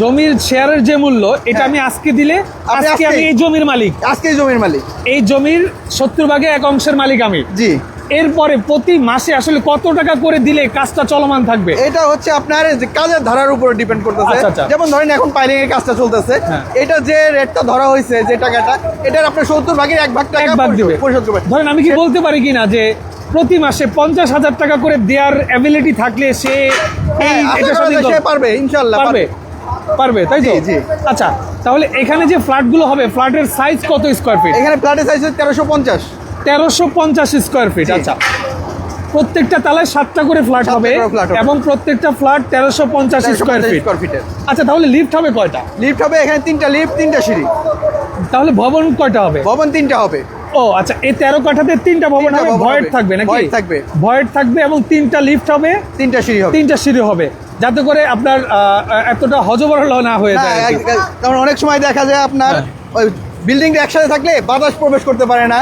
জমির শেয়ারের যে মূল্য এটা। আমি আজকে দিলে আজকে আমি এই জমির মালিক। আজকে এই জমির মালিক। এই জমির সত্তর ভাগে এক অংশের মালিক আমি। জি। এরপরে প্রতি মাসে আসলে কত টাকা করে দিলে কাজটা চলমান থাকবে? এটা হচ্ছে আপনার কাজের ধারার উপর ডিপেন্ড করতেছে। আচ্ছা, আচ্ছা। যেমন ধরেন এখন পাইলিং এর কাজটা চলতেছে। হ্যাঁ। এটা যে রেটটা ধরা হয়েছে যে টাকাটা এটার আপনার সত্তর ভাগের এক ভাগ টাকা এক ভাগ দিবে। ধরেন আমি কি বলতে পারি কিনা যে প্রতি মাসে পঞ্চাশ হাজার টাকা করে দেওয়ার অ্যাবিলিটি থাকলে সে হ্যাঁ, সে পারবে ইনশাল্লাহ পারবে। পারবে তাই তো। আচ্ছা তাহলে এখানে যে ফ্ল্যাটগুলো হবে ফ্ল্যাটের সাইজ কত স্কোয়ার ফিট এখানে ফ্ল্যাটের সাইজ হচ্ছে তেরোশো পঞ্চাশ। তেরোশো পঞ্চাশ স্কোয়ার ফিট আচ্ছা। প্রত্যেকটা তালায় সাতটা করে ফ্ল্যাট হবে। এবং প্রত্যেকটা ফ্ল্যাট তেরোশো পঞ্চাশ স্কোয়ার ফিট আচ্ছা তাহলে লিফট হবে কয়টা? লিফট হবে এখানে তিনটা লিফট তিনটা সিঁড়ি। তাহলে ভবন কয়টা হবে? ভবন তিনটা হবে। ও আচ্ছা এই তেরো কাঠাতে তিনটা ভবন হবে? ভয়েড থাকবে নাকি? থাকবে। ভয়েড থাকবে এবং তিনটা লিফট হবে? তিনটা সিঁড়ি হবে। তিনটা সিঁড়ি হবে। যাতে করে আপনার এতটা হজবরল না হয়ে না, যায় কারণ অনেক সময় দেখা যায় আপনার হ্যাঁ। ওই বিল্ডিং একসাথে থাকলে বাতাস প্রবেশ করতে পারে না.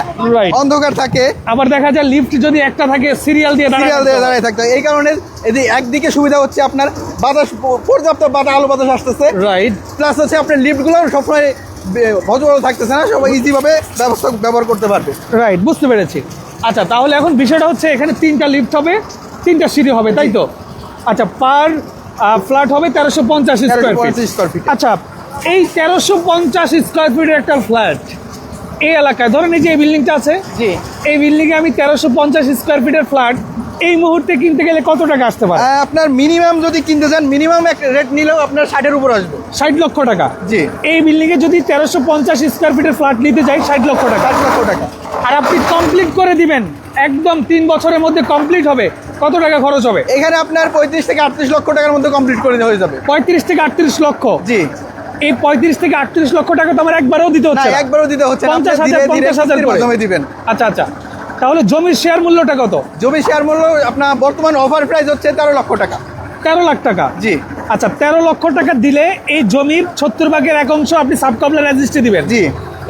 অন্ধকার থাকে। আবার দেখা যায় লিফট যদি একটা থাকে সিরিয়াল দিয়ে দাঁড়ায় সিরিয়াল দিয়ে দাঁড়িয়ে থাকতে হয়। এই কারণে এদি একদিকে সুবিধা হচ্ছে আপনার বাতাস পর্যাপ্ত বাতাস আলো বাতাস আসতেছে। রাইট প্লাস হচ্ছে আপনার লিফটগুলো সবসময় ভজবল থাকতেছে না সবাই ইজিভাবে ব্যবস্থা ব্যবহার করতে পারবে। রাইট বুঝতে পেরেছি। আচ্ছা তাহলে এখন বিষয়টা হচ্ছে এখানে তিনটা লিফট হবে তিনটা সিঁড়ি হবে তাই তো? আচ্ছা পার ফ্ল্যাট হবে তেরোশো পঞ্চাশ স্কোয়ার ফিট 1350 ফিট আচ্ছা এই তেরোশো পঞ্চাশ স্কোয়ার ফিটের একটা ফ্ল্যাট এই এলাকায় ধরেন এই যে এই বিল্ডিংটা আছে জি। এই বিল্ডিংয়ে আমি তেরোশো পঞ্চাশ স্কোয়ার ফিটের ফ্ল্যাট এই মুহূর্তে কিনতে গেলে কত টাকা আসতে পারে? আপনার মিনিমাম যদি কিনতে চান মিনিমাম এক রেট নিলেও আপনার ষাটের উপর আসবে। ষাট লক্ষ টাকা। জি। এই বিল্ডিংয়ে যদি তেরোশো পঞ্চাশ স্কোয়ার ফিটের ফ্ল্যাট নিতে যাই ষাট লক্ষ টাকা। ষাট লক্ষ টাকা। আর আপনি কমপ্লিট করে দিবেন একদম তিন বছরের মধ্যে কমপ্লিট হবে। কত টাকা খরচ হবে? এখানে আপনার পঁয়ত্রিশ থেকে আটত্রিশ লক্ষ টাকার মধ্যে কমপ্লিট করে হয়ে যাবে। পঁয়ত্রিশ থেকে আটত্রিশ লক্ষ? জি। এই পঁয়ত্রিশ থেকে আটত্রিশ লক্ষ টাকা তো আমার একবারও দিতে হচ্ছে একবারও দিতে হচ্ছে পঞ্চাশ হাজার পঞ্চাশ হাজার মাধ্যমে দিবেন। আচ্ছা আচ্ছা। তাহলে জমির শেয়ার মূল্যটা কত? জমি শেয়ার মূল্য আপনার বর্তমান অফার প্রাইস হচ্ছে তেরো লক্ষ টাকা। তেরো লাখ টাকা? জি। আচ্ছা তেরো লক্ষ টাকা দিলে এই জমির সত্তর ভাগের এক অংশ আপনি সাবকবলা রেজিস্ট্রি দিবেন। জি।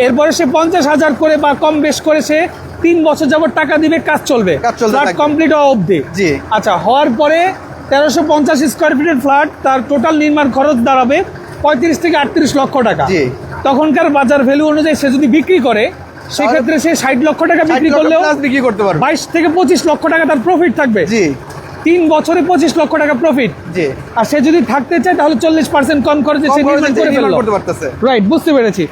এরপরে সে পঞ্চাশ হাজার করে বা কম বেশ করে সে তিন বছর যাবত টাকা দিবে কাজ চলবে। ফ্ল্যাট কমপ্লিট হওয়া অবধি। আচ্ছা হওয়ার পরে তেরোশো পঞ্চাশ স্কোয়ার ফিটের ফ্ল্যাট তার টোটাল নির্মাণ খরচ দাঁড়াবে পঁয়ত্রিশ থেকে আটত্রিশ লক্ষ টাকা। তখনকার বাজার ভ্যালু অনুযায়ী সে যদি বিক্রি করে সেক্ষেত্রে সে ষাট লক্ষ টাকা বিক্রি করলেও বিক্রি করতে পারবে। বাইশ থেকে পঁচিশ লক্ষ টাকা তার প্রফিট থাকবে। তিন বছরে পঁচিশ লক্ষ টাকা প্রফিট আর সে যদি থাকতে চায় তাহলে চল্লিশ পার্সেন্ট কম খরচে সে নির্মাণ করে পারতেছে। রাইট বুঝতে পেরেছি।